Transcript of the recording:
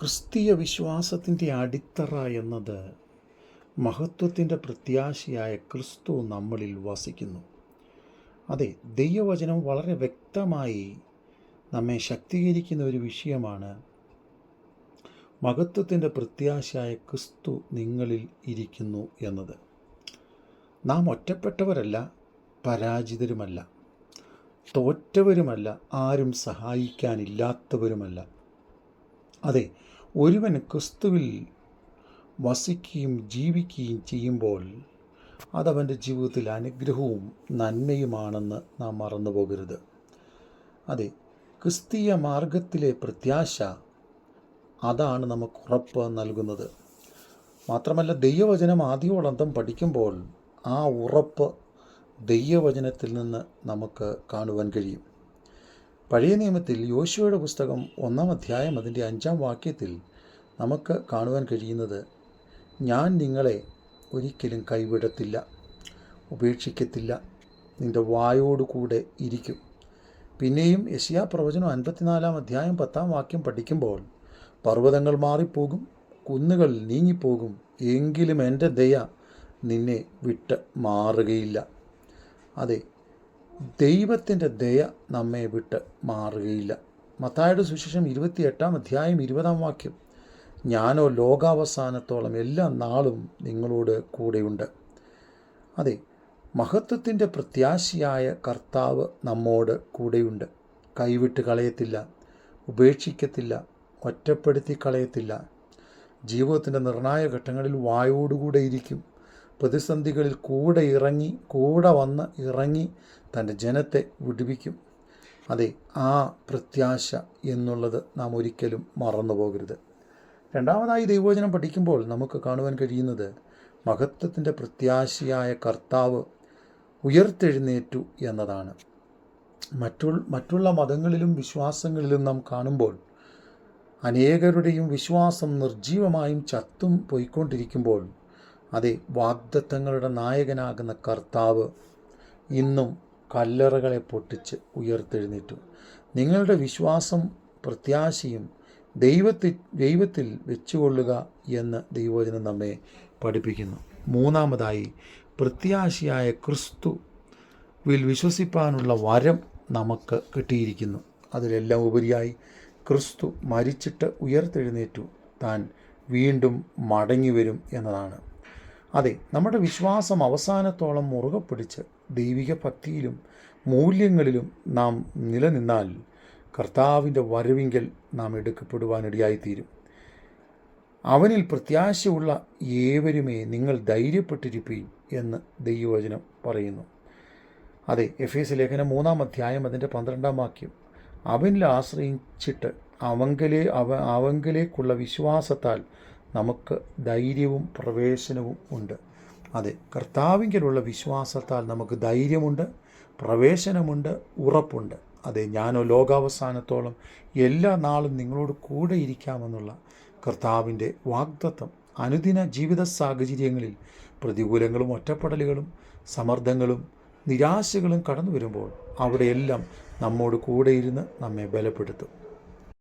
ക്രിസ്തീയ വിശ്വാസത്തിന്റെ അടിത്തറ എന്നത് മഹത്വത്തിന്റെ പ്രത്യാശയായ ക്രിസ്തു നമ്മളിൽ വസിക്കുന്നു. അതെ ദൈവവചനം വളരെ വ്യക്തമായി നമ്മെ ശക്തീകരിക്കുന്ന ഒരു വിഷയമാണ് മഹത്വത്തിന്റെ പ്രത്യാശയായ ക്രിസ്തു നിങ്ങളിൽ ഇരിക്കുന്നു എന്നത്. നാം ഒറ്റപ്പെട്ടവരല്ല പരാജിതരുമല്ല തോറ്റവരുമല്ല ആരും സഹായിക്കാനില്ലാത്തവരുമല്ല. അതെ ഒരുവൻ ക്രിസ്തുവിൽ വസിക്കുകയും ജീവിക്കുകയും ചെയ്യുമ്പോൾ അതവന്റെ ജീവിതത്തിൽ അനുഗ്രഹവും നന്മയുമാണെന്ന് നാം മറന്നു പോകരുത്. അതെ ക്രിസ്തീയ മാർഗത്തിലെ പ്രത്യാശ അതാണ് നമുക്ക് ഉറപ്പ് നൽകുന്നത്. മാത്രമല്ല ദൈവവചനം ആദ്യോളന്തം പഠിക്കുമ്പോൾ ആ ഉറപ്പ് ദൈവവചനത്തിൽ നിന്ന് നമുക്ക് കാണുവാൻ കഴിയും. പഴയ നിയമത്തിൽ യോശുവയുടെ പുസ്തകം ഒന്നാം അധ്യായം അതിന്റെ അഞ്ചാം വാക്യത്തിൽ നമുക്ക് കാണുവാൻ കഴിയുന്നത് ഞാൻ നിങ്ങളെ ഒരിക്കലും കൈവിടത്തില്ല ഉപേക്ഷിക്കത്തില്ല നിന്റെ വായോടുകൂടെ ഇരിക്കും. പിന്നെയും യശിയാ പ്രവചനം അൻപത്തിനാലാം അധ്യായം പത്താം വാക്യം പഠിക്കുമ്പോൾ പർവതങ്ങൾ മാറിപ്പോകും കുന്നുകൾ നീങ്ങിപ്പോകും എങ്കിലും എന്റെ ദയ നിന്നെ വിട്ട് മാറുകയില്ല. അതെ ദൈവത്തിന്റെ ദയ നമ്മെ വിട്ട് മാറുകയില്ല. മത്തായുടെ സുശേഷം ഇരുപത്തിയെട്ടാം അധ്യായം ഇരുപതാം വാക്യം. ഞാനോ ലോകാവസാനത്തോളം എല്ലാ നാളും നിങ്ങളോട് കൂടെയുണ്ട്. അതെ മഹത്വത്തിന്റെ പ്രത്യാശിയായ കർത്താവ് നമ്മോട് കൂടെയുണ്ട്. കൈവിട്ട് കളയത്തില്ല ഉപേക്ഷിക്കത്തില്ല ഒറ്റപ്പെടുത്തി കളയത്തില്ല. ജീവിതത്തിന്റെ നിർണായക ഘട്ടങ്ങളിൽ വായോടുകൂടെ ഇരിക്കും. പ്രതിസന്ധികളിൽ കൂടെ ഇറങ്ങി കൂടെ വന്ന് ഇറങ്ങി തന്റെ ജനത്തെ വിടുവിക്കും. അതെ ആ പ്രത്യാശ എന്നുള്ളത് നാം ഒരിക്കലും മറന്നു പോകരുത്. രണ്ടാമതായി ദൈവവചനം പഠിക്കുമ്പോൾ നമുക്ക് കാണുവാൻ കഴിയുന്നത് മഹത്വത്തിന്റെ പ്രത്യാശയായ കർത്താവ് ഉയർത്തെഴുന്നേറ്റു എന്നതാണ്. മറ്റു മറ്റുള്ള മതങ്ങളിലും വിശ്വാസങ്ങളിലും നാം കാണുമ്പോൾ അനേകരുടെയും വിശ്വാസം നിർജീവമായും ചത്തും പോയിക്കൊണ്ടിരിക്കുമ്പോൾ അതെ വാഗ്ദത്തങ്ങളുടെ നായകനാകുന്ന കർത്താവ് ഇന്നും കല്ലറകളെ പൊട്ടിച്ച് ഉയർത്തെഴുന്നേറ്റു. നിങ്ങളുടെ വിശ്വാസം പ്രത്യാശയും ദൈവത്തിൽ ദൈവത്തിൽ വെച്ചുകൊള്ളുക എന്ന് ദൈവവചനം നമ്മെ പഠിപ്പിക്കുന്നു. മൂന്നാമതായി പ്രത്യാശയായ ക്രിസ്തുവിൽ വിശ്വസിപ്പാനുള്ള വരം നമുക്ക് കിട്ടിയിരിക്കുന്നു. അതിലെല്ലാം ഉപരിയായി ക്രിസ്തു മരിച്ചിട്ട് ഉയർത്തെഴുന്നേറ്റു. താൻ വീണ്ടും മടങ്ങിവരും എന്നതാണ്. അതെ നമ്മുടെ വിശ്വാസം അവസാനത്തോളം മുറുകെ പിടിച്ച് ദൈവിക ഭക്തിയിലും മൂല്യങ്ങളിലും നാം നിലനിന്നാൽ കർത്താവിന്റെ വരവിങ്കൽ നാം എടുക്കപ്പെടുവാനിടയായിത്തീരും. അവനിൽ പ്രത്യാശയുള്ള ഏവരുമേ നിങ്ങൾ ധൈര്യപ്പെട്ടിരിപ്പീൻ എന്ന് ദൈവവചനം പറയുന്നു. അതെ എഫ് എസ് ലേഖനം മൂന്നാം അധ്യായം അതിന്റെ പന്ത്രണ്ടാം വാക്യം. അവനിൽ ആശ്രയിച്ചിട്ട് അവങ്കലെ അവ അവങ്കലേക്കുള്ള വിശ്വാസത്താൽ നമുക്ക് ധൈര്യവും പ്രവേശനവും ഉണ്ട്. അതെ കർത്താവിങ്കിലുള്ള വിശ്വാസത്താൽ നമുക്ക് ധൈര്യമുണ്ട് പ്രവേശനമുണ്ട് ഉറപ്പുണ്ട്. അതെ ഞാനോ ലോകാവസാനത്തോളം എല്ലാ നാളും നിങ്ങളോട് കൂടെ ഇരിക്കാമെന്നുള്ള കർത്താവിന്റെ വാഗ്ദത്വം അനുദിന ജീവിത സാഹചര്യങ്ങളിൽ പ്രതികൂലങ്ങളും ഒറ്റപ്പെടലുകളും സമ്മർദ്ദങ്ങളും നിരാശകളും കടന്നു വരുമ്പോൾ അവിടെയെല്ലാം നമ്മോട് കൂടെ ഇരുന്ന് നമ്മെ ബലപ്പെടുത്തും.